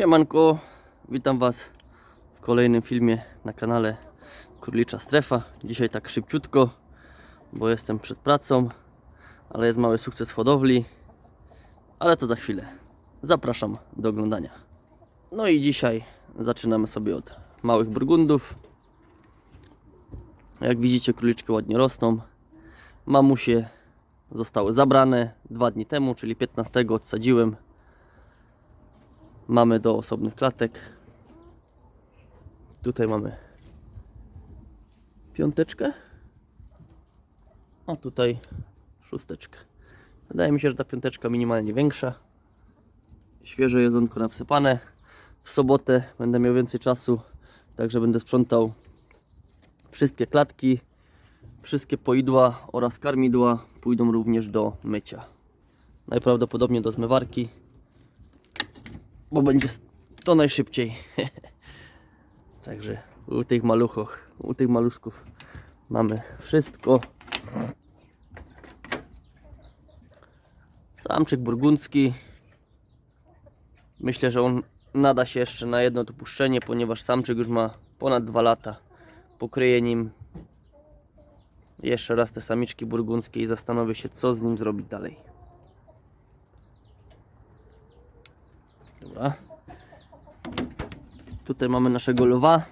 Siemanko, witam Was w kolejnym filmie na kanale Królicza Strefa. Dzisiaj tak szybciutko, bo jestem przed pracą, ale jest mały sukces w hodowli, ale to za chwilę. Zapraszam do oglądania. No i dzisiaj zaczynamy sobie od małych burgundów. Jak widzicie, króliczki ładnie rosną. Mamusie zostały zabrane dwa dni temu, czyli 15 odsadziłem mamy do osobnych klatek. Tutaj mamy piąteczkę, a tutaj szósteczkę. Wydaje mi się, że ta piąteczka minimalnie większa. Świeże jedzonko napsypane. W sobotę będę miał więcej czasu, także będę sprzątał wszystkie klatki, wszystkie poidła oraz karmidła pójdą również do mycia. Najprawdopodobniej do zmywarki bo będzie to najszybciej. Także u tych maluchów, u tych maluszków mamy wszystko. Samczyk burgundzki. Myślę, że on nada się jeszcze na jedno dopuszczenie, ponieważ samczyk już ma ponad 2 lata. Pokryję nim jeszcze raz te samiczki burgundzkie i zastanowię się, co z nim zrobić dalej. Dobra. Tutaj mamy naszego lwa,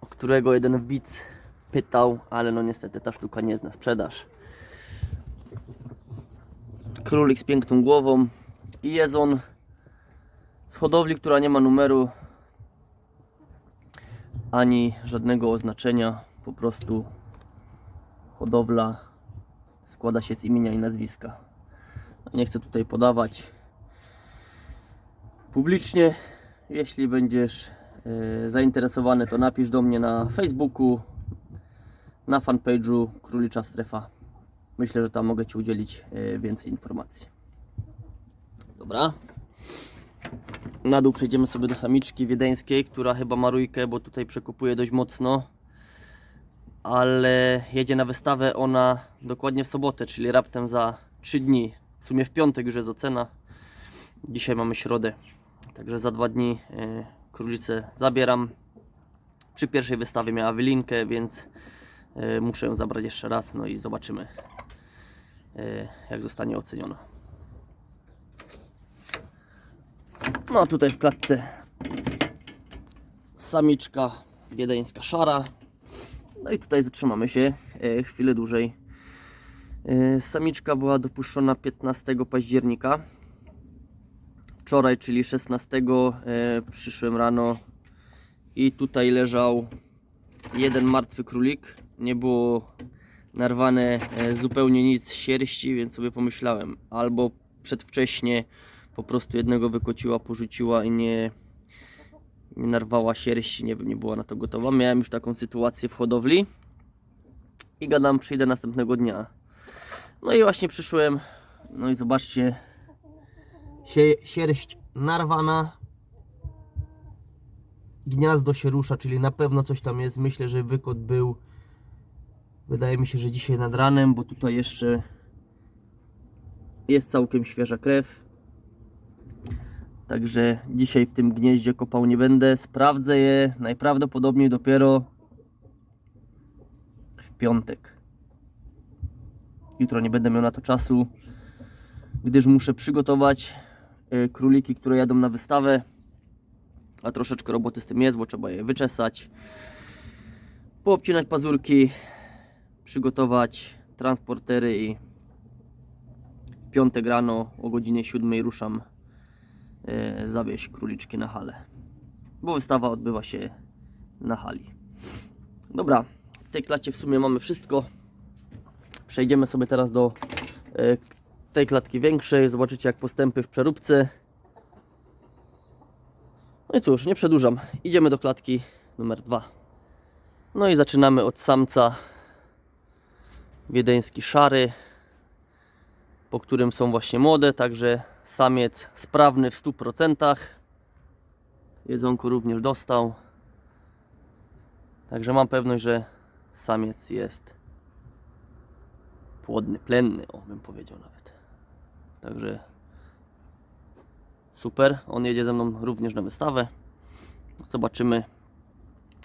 o którego jeden widz pytał, ale no niestety ta sztuka nie jest na sprzedaż. Królik z piękną głową i jest on z hodowli, która nie ma numeru ani żadnego oznaczenia, po prostu hodowla składa się z imienia i nazwiska. Nie chcę tutaj podawać publicznie. Jeśli będziesz e, zainteresowany, to napisz do mnie na Facebooku, na fanpage'u Królicza Strefa. Myślę, że tam mogę Ci udzielić e, więcej informacji. Dobra. Na dół przejdziemy sobie do samiczki wiedeńskiej, która chyba ma rójkę, bo tutaj przekupuje dość mocno. Ale jedzie na wystawę ona dokładnie w sobotę, czyli raptem za 3 dni. W sumie w piątek już jest ocena. Dzisiaj mamy środę. Także za dwa dni e, królicę zabieram. Przy pierwszej wystawie miała wylinkę, więc e, muszę ją zabrać jeszcze raz. No i zobaczymy, e, jak zostanie oceniona. No a tutaj w klatce samiczka wiedeńska szara. No i tutaj zatrzymamy się chwilę dłużej. Samiczka była dopuszczona 15 października wczoraj, czyli 16 e, przyszłem rano i tutaj leżał jeden martwy królik. Nie było narwane e, zupełnie nic z sierści, więc sobie pomyślałem, albo przedwcześnie po prostu jednego wykociła, porzuciła i nie, nie narwała sierści, nie wiem, nie była na to gotowa. Miałem już taką sytuację w hodowli i gadam, przyjdę następnego dnia. No i właśnie przyszłem, no i zobaczcie, Sie, sierść narwana. Gniazdo się rusza, czyli na pewno coś tam jest. Myślę, że wykot był. Wydaje mi się, że dzisiaj nad ranem, bo tutaj jeszcze jest całkiem świeża krew. Także dzisiaj w tym gnieździe kopał nie będę. Sprawdzę je najprawdopodobniej dopiero w piątek. Jutro nie będę miał na to czasu, gdyż muszę przygotować króliki, które jadą na wystawę. A troszeczkę roboty z tym jest, bo trzeba je wyczesać, poobcinać pazurki, przygotować transportery i w piątek rano o godzinie 7 ruszam y, zawieźć króliczki na halę. Bo wystawa odbywa się na hali. Dobra, w tej klacie w sumie mamy wszystko. Przejdziemy sobie teraz do y, tej klatki większej. Zobaczycie jak postępy w przeróbce. No i cóż, nie przedłużam. Idziemy do klatki numer dwa. No i zaczynamy od samca wiedeński szary, po którym są właśnie młode, także samiec sprawny w 100%. Jedzonko również dostał. Także mam pewność, że samiec jest płodny, plenny, o bym powiedział nawet. Także super. On jedzie ze mną również na wystawę. Zobaczymy,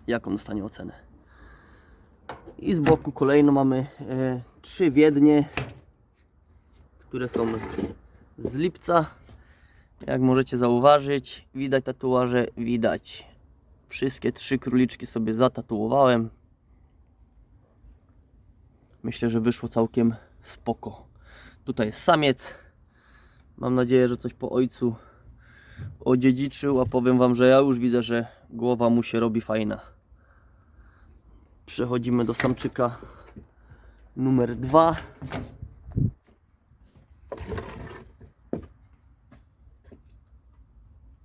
jaką dostanie ocenę. I z boku kolejno mamy e, trzy wiednie, które są z lipca. Jak możecie zauważyć, widać tatuaże, widać. Wszystkie trzy króliczki sobie zatatuowałem. Myślę, że wyszło całkiem spoko. Tutaj jest samiec. Mam nadzieję, że coś po ojcu odziedziczył, a powiem Wam, że ja już widzę, że głowa mu się robi fajna. Przechodzimy do samczyka numer dwa.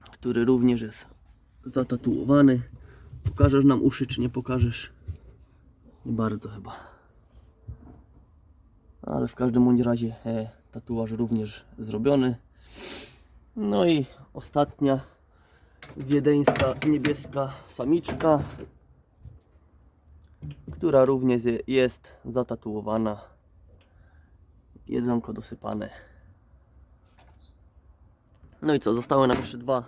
Który również jest zatatuowany. Pokażesz nam uszy, czy nie pokażesz? Nie bardzo chyba. Ale w każdym bądź razie e, tatuaż również zrobiony. No i ostatnia wiedeńska niebieska samiczka, która również je- jest zatatuowana. Jedzonko dosypane. No i co, zostały nam jeszcze dwa,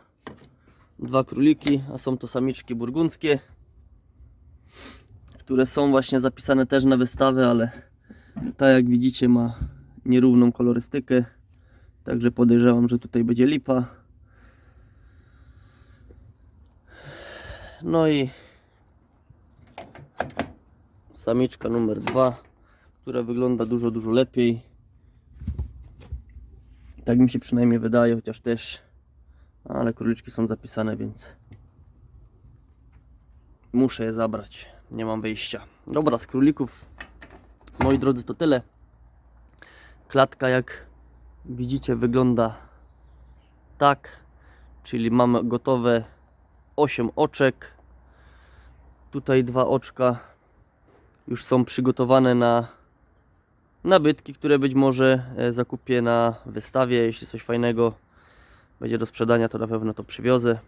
dwa króliki, a są to samiczki burgundzkie, które są właśnie zapisane też na wystawę, ale ta jak widzicie ma nierówną kolorystykę. Także podejrzewam, że tutaj będzie lipa. No i samiczka numer dwa, która wygląda dużo, dużo lepiej. Tak mi się przynajmniej wydaje, chociaż też, ale króliczki są zapisane, więc muszę je zabrać. Nie mam wyjścia. Dobra, z królików, moi drodzy, to tyle. Klatka, jak widzicie, wygląda tak, czyli mamy gotowe 8 oczek. Tutaj dwa oczka już są przygotowane na nabytki, które być może e, zakupię na wystawie. Jeśli coś fajnego będzie do sprzedania, to na pewno to przywiozę.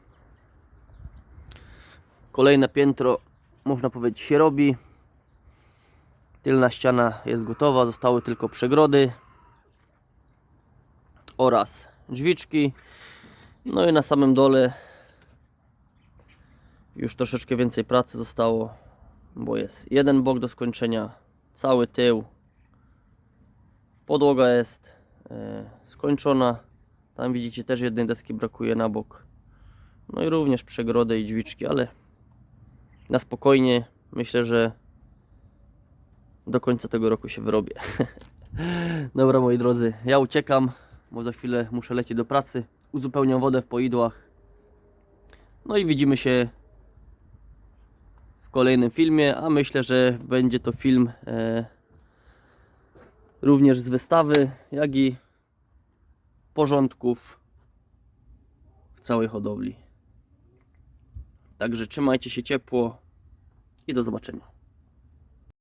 Kolejne piętro, można powiedzieć, się robi. Tylna ściana jest gotowa, zostały tylko przegrody oraz drzwiczki. No i na samym dole już troszeczkę więcej pracy zostało, bo jest jeden bok do skończenia, cały tył. Podłoga jest e, skończona. Tam widzicie też jednej deski brakuje na bok. No i również przegrody i drzwiczki, ale na spokojnie myślę, że do końca tego roku się wyrobię. Dobra moi drodzy, ja uciekam, bo za chwilę muszę lecieć do pracy. Uzupełniam wodę w poidłach. No i widzimy się w kolejnym filmie, a myślę, że będzie to film e, również z wystawy, jak i porządków w całej hodowli. Także trzymajcie się ciepło i do zobaczenia.